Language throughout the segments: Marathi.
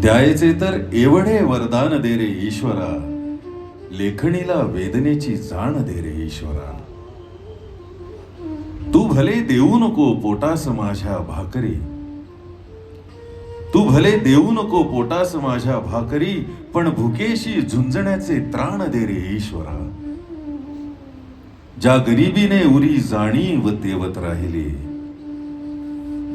द्यायचे तर एवढे वरदान दे रे ईश्वरा. लेखणीला वेदनेची जाण दे रे ईश्वरा. तू भले देऊ नको पोटास माझ्या भाकरी. तू भले देऊ नको पोटास माझ्या भाकरी पण भुकेशी झुंजण्याचे त्राण दे रे ईश्वरा. ज्या गरिबीने उरी जाणीव तेवत राहिली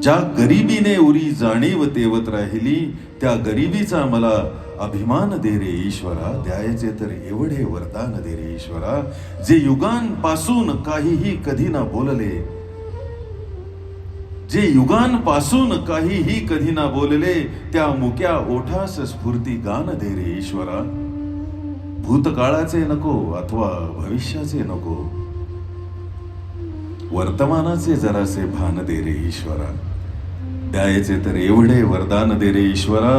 ज्या गरिबीने उरी जाणीव तेवत राहिली त्या गरिबीचा मला अभिमान दे रे ईश्वरा. द्यायचे तर एवढे वरदान दे रे ईश्वरा. जे युगांपासून काहीही कधी ना बोलले जे युगांपासून काहीही कधी ना बोलले त्या मुक्या ओठास स्फूर्ती गान दे रे ईश्वरा. भूतकाळाचे नको अथवा भविष्याचे नको वर्तमानाचे जरासे भान दे रे ईश्वरा. द्यायचे तर एवढे वरदान दे रे ईश्वरा.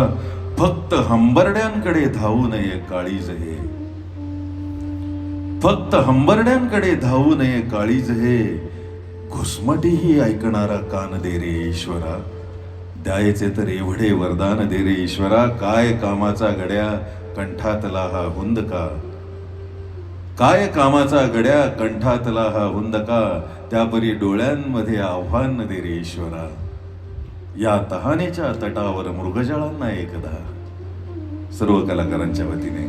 फक्त हंबरड्यांकडे धावू नये काळीज हे फक्त हंबरड्यांकडे धावू नये काळीज हे घुसमटीही ऐकणारा कान दे रे ईश्वरा. द्यायचे तर एवढे वरदान दे रे ईश्वरा. काय कामाचा गड्या कंठातला हा हुंदका काय कामाचा गड्या कंठातला हा हुंदका त्यापरी डोळ्यांमध्ये आव्हान दे रे ईश्वरा. या तहानेच्या तटावर मृगजळांना एकदा सर्व कलाकारांच्या वतीने.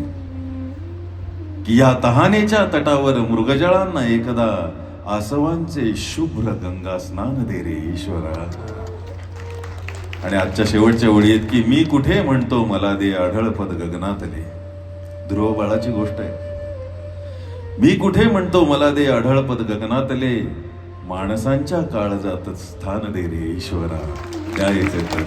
की या तहानेच्या तटावर मृगजळांना एकदा आसवांचे शुभ्र गंगा स्नान दे रे ईश्वरा. आणि आजच्या शेवटच्या ओळीत की मी कुठे म्हणतो मला दे आढळपद गगनातले. ध्रुव बाळाची गोष्ट आहे. मी कुठे म्हणतो मला दे आढळपद गगनातले. माणसांच्या काळजात स्थान दे रे ईश्वरा. द्यायचे तर